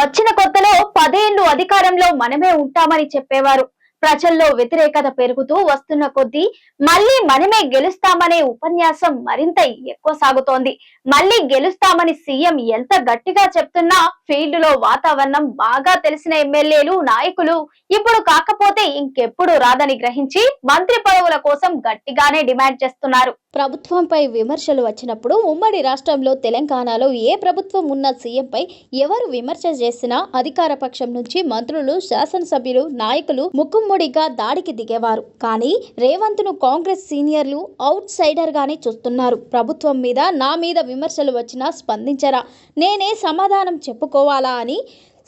వచ్చిన కొత్తలో పదేళ్ళు అధికారంలో మనమే ఉంటామని చెప్పేవారు. ప్రజల్లో వ్యతిరేకత పెరుగుతూ వస్తున్న కొద్దీ మళ్ళీ మనమే గెలుస్తామనే ఉపన్యాసం మరింత ఎక్కువ సాగుతోంది. మళ్ళీ గెలుస్తామని సీఎం ఎంత గట్టిగా చెప్తున్నా ఫీల్డ్లో వాతావరణం బాగా తెలిసిన ఎమ్మెల్యేలు నాయకులు ఇప్పుడు కాకపోతే ఇంకెప్పుడు రాదని గ్రహించి మంత్రి పదవుల కోసం గట్టిగానే డిమాండ్ చేస్తున్నారు. ప్రభుత్వంపై విమర్శలు వచ్చినప్పుడు ఉమ్మడి రాష్ట్రంలో తెలంగాణలో ఏ ప్రభుత్వం ఉన్న సీఎంపై ఎవరు విమర్శ చేసినా అధికార పక్షం నుంచి మంత్రులు శాసనసభ్యులు నాయకులు ముక్కుమ్మడిగా దాడికి దిగేవారు. కానీ రేవంత్ను కాంగ్రెస్ సీనియర్లు అవుట్ సైడర్ గానే చూస్తున్నారు. ప్రభుత్వం మీద నా మీద విమర్శలు వచ్చినా స్పందించరా. నేనే సమాధానం చెప్పుకోవాలా అని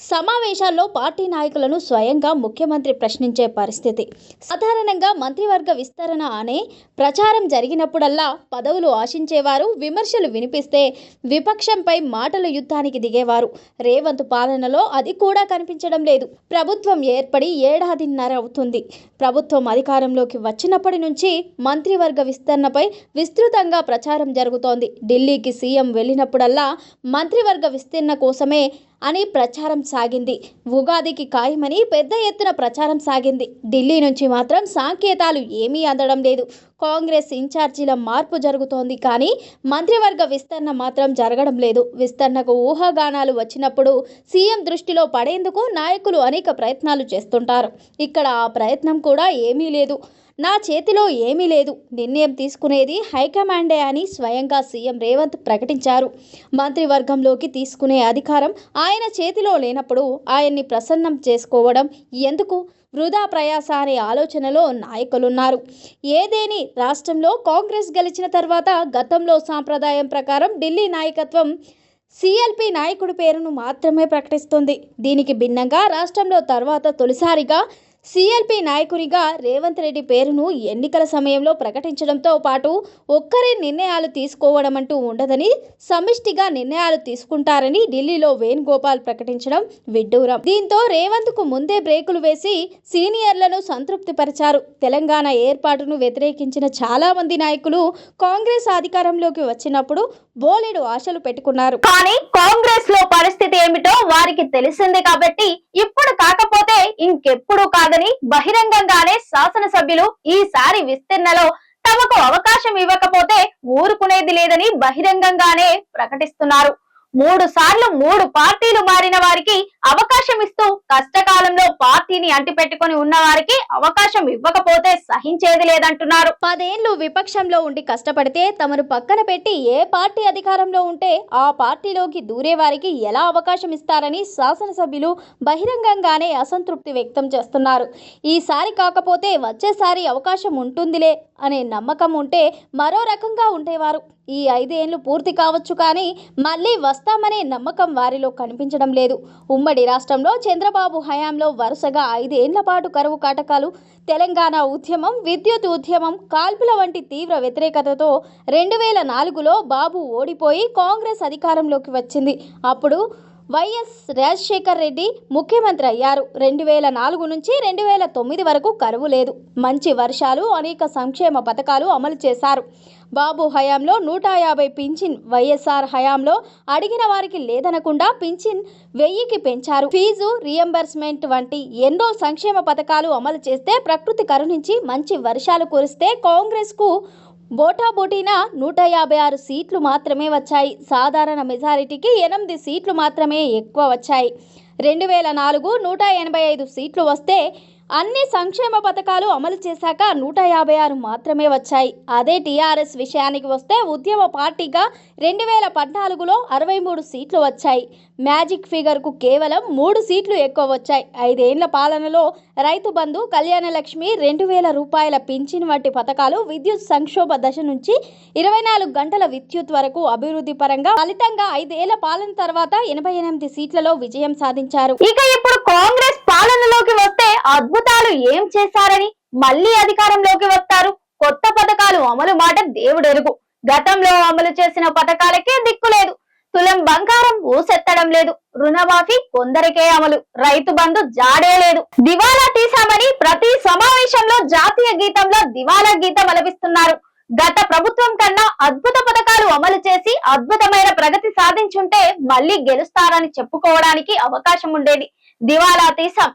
సమావేశాల్లో పార్టీ నాయకులను స్వయంగా ముఖ్యమంత్రి ప్రశ్నించే పరిస్థితి. సాధారణంగా మంత్రివర్గ విస్తరణ అనే ప్రచారం జరిగినప్పుడల్లా పదవులు ఆశించేవారు విమర్శలు వినిపిస్తే విపక్షంపై మాటల యుద్ధానికి దిగేవారు. రేవంత్ పాలనలో అది కూడా కనిపించడం లేదు. ప్రభుత్వం ఏర్పడి ఏడాదిన్నర అవుతుంది. ప్రభుత్వం అధికారంలోకి వచ్చినప్పటి నుంచి మంత్రివర్గ విస్తరణపై విస్తృతంగా ప్రచారం జరుగుతోంది. ఢిల్లీకి సీఎం వెళ్ళినప్పుడల్లా మంత్రివర్గ విస్తరణ కోసమే అని ప్రచారం సాగింది. ఉగాదికి ఖాయమని పెద్ద ఎత్తున ప్రచారం సాగింది. ఢిల్లీ నుంచి మాత్రం సంకేతాలు ఏమీ అందడం లేదు. కాంగ్రెస్ ఇన్ఛార్జీల మార్పు జరుగుతోంది కానీ మంత్రివర్గ విస్తరణ మాత్రం జరగడం లేదు. విస్తరణకు ఊహాగానాలు వచ్చినప్పుడు సీఎం దృష్టిలో పడేందుకు నాయకులు అనేక ప్రయత్నాలు చేస్తుంటారు. ఇక్కడ ఆ ప్రయత్నం కూడా ఏమీ లేదు. నా చేతిలో ఏమీ లేదు. నిర్ణయం తీసుకునేది హైకమాండే అని స్వయంగా సీఎం రేవంత్ ప్రకటించారు. మంత్రివర్గంలోకి తీసుకునే అధికారం ఆయన చేతిలో లేనప్పుడు ఆయన్ని ప్రసన్నం చేసుకోవడం ఎందుకు? వృధా ప్రయాస అనే ఆలోచనలో నాయకులున్నారు. ఏదేని? రాష్ట్రంలో కాంగ్రెస్ గెలిచిన తర్వాత గతంలో సాంప్రదాయం ప్రకారం ఢిల్లీ నాయకత్వం సిఎల్పి నాయకుడి పేరును మాత్రమే ప్రకటిస్తుంది. దీనికి భిన్నంగా రాష్ట్రంలో తర్వాత తొలిసారిగా సీఎల్పీ నాయకునిగా రేవంత్ రెడ్డి పేరును ఎన్నికల సమయంలో ప్రకటించడంతో పాటు ఒక్కరే నిర్ణయాలు తీసుకోవడం అంటూ ఉండదని సమిష్టిగా నిర్ణయాలు తీసుకుంటారని ఢిల్లీలో వేణుగోపాల్ ప్రకటించడం విడ్డూరం. దీంతో రేవంత్కు ముందే బ్రేకులు వేసి సీనియర్లను సంతృప్తిపరిచారు. తెలంగాణ ఏర్పాటును వ్యతిరేకించిన చాలా మంది నాయకులు కాంగ్రెస్ అధికారంలోకి వచ్చినప్పుడు బోలెడు ఆశలు పెట్టుకున్నారు. కానీ కాంగ్రెస్లో పరిస్థితి ఏమిటో వారికి తెలిసింది కాబట్టి ఇప్పుడు కాకపోతే ఇంకెప్పుడు కాదని బహిరంగంగానే శాసనసభ్యులు ఈసారి విస్తరణలో తమకు అవకాశం ఇవ్వకపోతే ఊరుకునేది లేదని బహిరంగంగానే ప్రకటిస్తున్నారు. మూడు సార్లు మూడు పార్టీలు మారిన వారికి అవకాశం ఇస్తూ కష్టకాలంలో పార్టీని అంటిపెట్టుకొని ఉన్న వారికి అవకాశం ఇవ్వకపోతే సహించేది లేదంటున్నారు. పదేళ్ళు విపక్షంలో ఉండి కష్టపడితే తమను పక్కన పెట్టి ఏ పార్టీ అధికారంలో ఉంటే ఆ పార్టీలోకి దూరే వారికి ఎలా అవకాశం ఇస్తారని శాసనసభ్యులు బహిరంగంగానే అసంతృప్తి వ్యక్తం చేస్తున్నారు. ఈసారి కాకపోతే వచ్చేసారి అవకాశం ఉంటుందిలే అనే నమ్మకం ఉంటే మరో రకంగా ఉండేవారు. ఈ ఐదేళ్ళు పూర్తి కావచ్చు కానీ మళ్ళీ వస్తామనే నమ్మకం వారిలో కనిపించడం లేదు. ఉమ్మడి రాష్ట్రంలో చంద్రబాబు హయాంలో వరుసగా ఐదేళ్ళ పాటు కరువు కాటకాలు తెలంగాణ ఉద్యమం విద్యుత్ ఉద్యమం కాల్పుల వంటి తీవ్ర వ్యతిరేకతతో రెండు వేల నాలుగులో బాబు ఓడిపోయి కాంగ్రెస్ అధికారంలోకి వచ్చింది. అప్పుడు వైఎస్ రాజశేఖర్ రెడ్డి ముఖ్యమంత్రి అయ్యారు. రెండు వేల నాలుగు నుంచి రెండు వేల తొమ్మిది వరకు కరువు లేదు. మంచి వర్షాలు అనేక సంక్షేమ పథకాలు అమలు చేశారు. బాబు హయాంలో నూట యాభై పింఛన్ వైఎస్ఆర్ హయాంలో అడిగిన వారికి లేదనకుండా పింఛన్ వెయ్యికి పెంచారు. ఫీజు రియంబర్స్మెంట్ వంటి ఎన్నో సంక్షేమ పథకాలు అమలు చేస్తే ప్రకృతి కరుణించి మంచి వర్షాలు కురిస్తే కాంగ్రెస్కు బోటాబోటీన నూట యాభై ఆరు సీట్లు మాత్రమే వచ్చాయి. సాధారణ మెజారిటీకి ఎనిమిది సీట్లు మాత్రమే ఎక్కువ వచ్చాయి. రెండు వేల నాలుగు నూట ఎనభై ఐదు సీట్లు వస్తే అన్ని సంక్షేమ పథకాలు అమలు చేశాక నూట యాభై ఆరు మాత్రమే వచ్చాయి. అదే టీఆర్ఎస్ విషయానికి వస్తే ఉద్యమ పార్టీగా రెండు వేల పద్నాలుగులో అరవై మూడు సీట్లు వచ్చాయి. మ్యాజిక్ ఫిగర్కు కేవలం మూడు సీట్లు ఎక్కువ వచ్చాయి. ఐదేళ్ళ పాలనలో రైతు బంధు కళ్యాణ లక్ష్మి రెండు వేల రూపాయల పింఛన్ వంటి పథకాలు విద్యుత్ సంక్షోభ దశ నుంచి ఇరవై నాలుగు గంటల విద్యుత్ వరకు అభివృద్ధి పరంగా ఫలితంగా ఐదేళ్ళ పాలన తర్వాత ఎనభై ఎనిమిది సీట్లలో విజయం సాధించారు. ఇక ఇప్పుడు కాంగ్రెస్ పాలనలోకి వస్తే అద్భుతాలు ఏం చేశారని మళ్ళీ అధికారంలోకి వస్తారు. కొత్త పథకాలు అమలు మాట దేవుడెరుగు. గతంలో అమలు చేసిన పథకాలకే దిక్కులేదు తులం బంగారం ఊసెత్తడం లేదు. రుణమాఫీ కొందరికే అమలు. రైతు బంధు జాడే లేదు. దివాలా తీశామని ప్రతి సమావేశంలో జాతీయ గీతంలో దివాలా గీతం అలపిస్తున్నారు. గత ప్రభుత్వం కన్నా అద్భుత పథకాలు అమలు చేసి అద్భుతమైన ప్రగతి సాధించుంటే మళ్ళీ గెలుస్తారని చెప్పుకోవడానికి అవకాశం ఉండేది. దివాలా తీసాం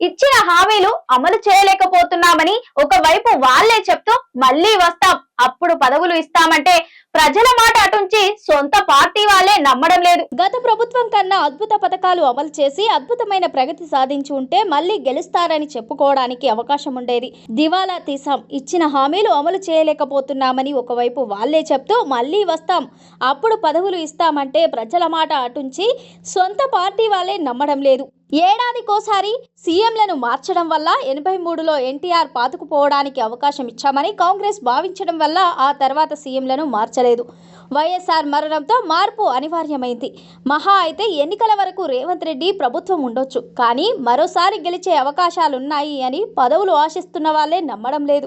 ఇచ్చిన హామీలు అమలు చేయలేకపోతున్నామని ఒకవైపు వాళ్ళే చెప్తూ మళ్ళీ వస్తాం అప్పుడు పదవులు ఇస్తామంటే ప్రజల మాట అటుంచి సొంత పార్టీ వాళ్ళే నమ్మడం లేదు. గత ప్రభుత్వం కన్నా అద్భుత పథకాలు అమలు చేసి అద్భుతమైన ప్రగతి సాధించి ఉంటే మళ్ళీ గెలుస్తారని చెప్పుకోవడానికి అవకాశం ఉండేది. దివాలా తీసాం. ఇచ్చిన హామీలు అమలు చేయలేకపోతున్నామని ఒకవైపు వాళ్ళే చెప్తూ మళ్ళీ వస్తాం. అప్పుడు పదవులు ఇస్తామంటే ప్రజల మాట అటుంచి సొంత పార్టీ వాళ్ళే నమ్మడం లేదు. ఏడాదికోసారి సీఎంలను మార్చడం వల్ల ఎనభై మూడులో ఎన్టీఆర్ పాతుకుపోవడానికి అవకాశం ఇచ్చామని కాంగ్రెస్ భావించడం వల్ల ఆ తర్వాత సీఎంలను మార్చలేదు. వైఎస్ఆర్ మరణంతో మార్పు అనివార్యమైంది. మహా అయితే ఎన్నికల వరకు రేవంత్ రెడ్డి ప్రభుత్వం ఉండొచ్చు. కానీ మరోసారి గెలిచే అవకాశాలున్నాయి అని పదవులు ఆశిస్తున్న వాళ్ళే నమ్మడం లేదు.